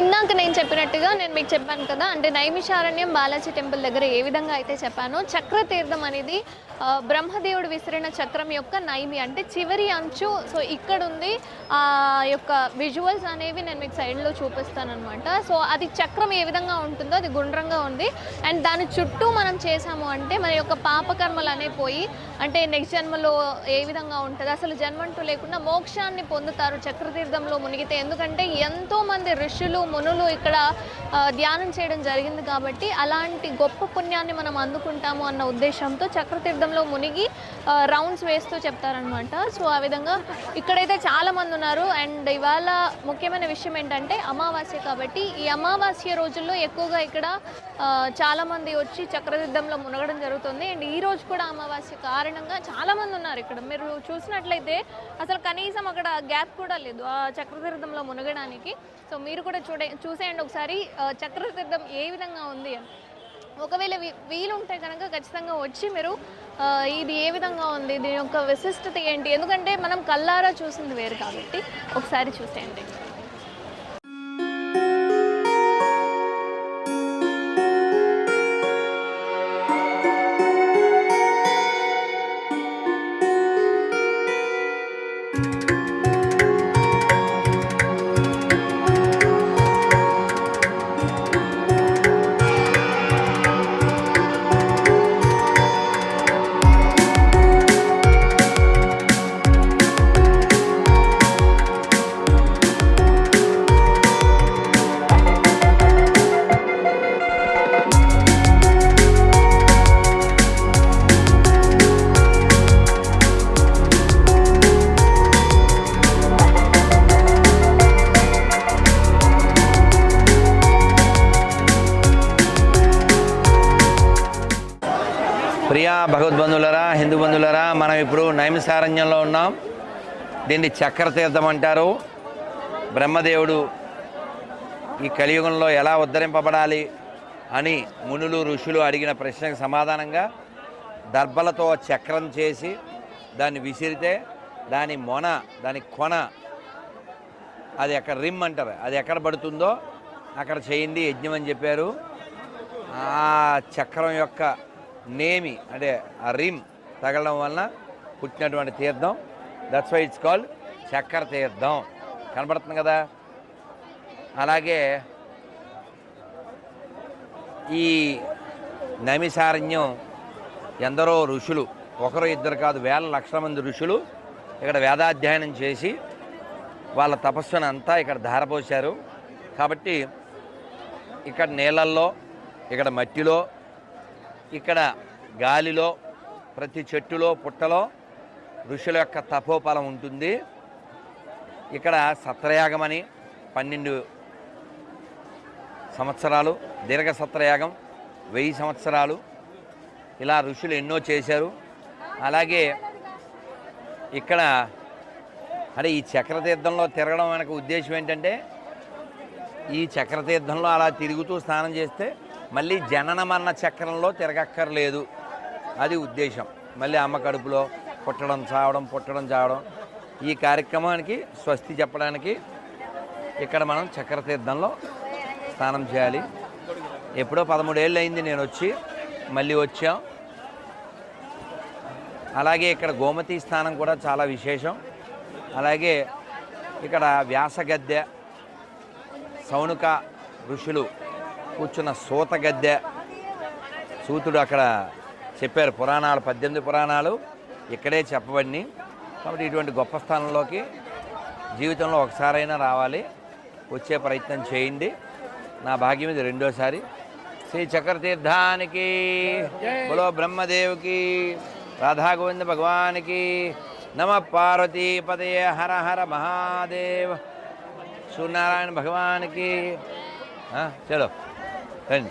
ఇందాక నేను చెప్పినట్టుగా నేను మీకు చెప్పాను కదా అంటే నైమిషారణ్యం బాలాజీ టెంపుల్ దగ్గర ఏ విధంగా అయితే చెప్పానో చక్ర తీర్థం అనేది బ్రహ్మదేవుడు విసిరిన చక్రం యొక్క నైమి అంటే చివరి అంచు. సో ఇక్కడ ఉంది ఆ యొక్క విజువల్స్ అనేవి నేను మీకు సైడ్లో చూపిస్తానమాట సో అది చక్రం ఏ విధంగా ఉంటుందో అది గుండ్రంగా ఉంది. అండ్ దాని చుట్టూ మనం చేసాము అంటే మన యొక్క పాపకర్మలు అనేవి పోయి అంటే నెక్స్ట్ జన్మలో ఏ విధంగా ఉంటుంది? అసలు జన్మంటూ లేకుండా మోక్షాన్ని పొందుతారు చక్రతీర్థంలో మునిగితే. ఎందుకంటే ఎంతోమంది ఋషులు మునులు ఇక్కడ ధ్యానం చేయడం జరిగింది కాబట్టి అలాంటి గొప్ప పుణ్యాన్ని మనం అందుకుంటాము అన్న ఉద్దేశంతో చక్రతీర్థంలో మునిగి రౌండ్స్ వేస్తూ చెప్తారనమాట సో ఆ విధంగా ఇక్కడైతే చాలామంది ఉన్నారు. అండ్ ఇవాళ ముఖ్యమైన విషయం ఏంటంటే అమావాస్య కాబట్టి ఈ అమావాస్య రోజుల్లో ఎక్కువగా ఇక్కడ చాలామంది వచ్చి చక్రతీర్థంలో మునగడం జరుగుతుంది. అండ్ ఈ రోజు కూడా అమావాస్య కారణంగా చాలామంది ఉన్నారు ఇక్కడ. మీరు చూసినట్లయితే అసలు కనీసం అక్కడ గ్యాప్ కూడా లేదు ఆ చక్రతీర్థంలో మునగడానికి. సో మీరు కూడా చూడే చూసేయండి ఒకసారి చక్రతీర్థం ఏ విధంగా ఉంది అని. ఒకవేళ వీ- వీలుంటే కనుక ఖచ్చితంగా వచ్చి మీరు ఇది ఏ విధంగా ఉంది? దీని యొక్క విశిష్టత ఏంటి? ఎందుకంటే మనం కల్లారా చూసింది వేరు కాబట్టి ఒకసారి చూసేయండి. ప్రియా భగవద్బంధులరా హిందూ బంధువులరా మనం ఇప్పుడు నైమిసారణ్యంలో ఉన్నాం. దీన్ని చక్రతీర్థం అంటారు. బ్రహ్మదేవుడు ఈ కలియుగంలో ఎలా ఉద్ధరింపబడాలి అని మునులు ఋషులు అడిగిన ప్రశ్నకు సమాధానంగా దర్భలతో చక్రం చేసి దాన్ని విసిరితే దాని మొన దాని కొన అది ఎక్కడ రిమ్ అంటారు అది ఎక్కడ పడుతుందో అక్కడ చేయండి యజ్ఞం అని చెప్పారు. ఆ చక్రం యొక్క నేమి అంటే ఆ రిమ్ తగలడం వలన పుట్టినటువంటి తీర్థం. దట్స్ వై ఇట్స్ కాల్డ్ చక్కెర తీర్థం. కనబడుతుంది కదా? అలాగే ఈ నమిసారణ్యం ఎందరో ఋషులు ఒకరు ఇద్దరు కాదు వేల లక్షల మంది ఋషులు ఇక్కడ వేదాధ్యయనం చేసి వాళ్ళ తపస్సును అంతా ఇక్కడ ధారపోశారు. కాబట్టి ఇక్కడ నీళ్ళల్లో ఇక్కడ మట్టిలో ఇక్కడ గాలిలో ప్రతి చెట్టులో పుట్టలో ఋషుల యొక్క తపోఫలం ఉంటుంది. ఇక్కడ సత్రయాగమని పన్నెండు సంవత్సరాలు దీర్ఘ సత్రయాగం వెయ్యి సంవత్సరాలు ఇలా ఋషులు ఎన్నో చేశారు. అలాగే ఇక్కడ అంటే ఈ చక్రతీర్థంలో తిరగడం వెనక ఉద్దేశం ఏంటంటే ఈ చక్రతీర్థంలో అలా తిరుగుతూ స్నానం చేస్తే మళ్ళీ జనన మరణ చక్రంలో తిరగక్కర్లేదు. అది ఉద్దేశం. మళ్ళీ అమ్మ కడుపులో పుట్టడం చావడం పుట్టడం చావడం. ఈ కార్యక్రమానికి స్వస్తి చెప్పడానికి ఇక్కడ మనం చక్రతీర్థంలో స్నానం చేయాలి. ఎప్పుడో పదమూడేళ్ళు అయింది నేను వచ్చి మళ్ళీ వచ్చాం. అలాగే ఇక్కడ గోమతి స్నానం కూడా చాలా విశేషం. అలాగే ఇక్కడ వ్యాసగద్దె సౌనుక ఋషులు కూర్చున్న సూత గద్దె సూతుడు అక్కడ చెప్పారు పురాణాలు పద్దెనిమిది పురాణాలు. ఇక్కడే చెప్పబడిని. కాబట్టి ఇటువంటి గొప్ప స్థానంలోకి జీవితంలో ఒకసారైనా రావాలి. వచ్చే ప్రయత్నం చేయండి. నా భాగ్యం ఇది రెండోసారి. శ్రీ చక్రతీర్థానికి బలో బ్రహ్మదేవుకి రాధాగోవింద భగవానికి నమ పార్వతీ పదయ హర హర మహాదేవ్. సూర్యనారాయణ భగవానికి చలో. 嗯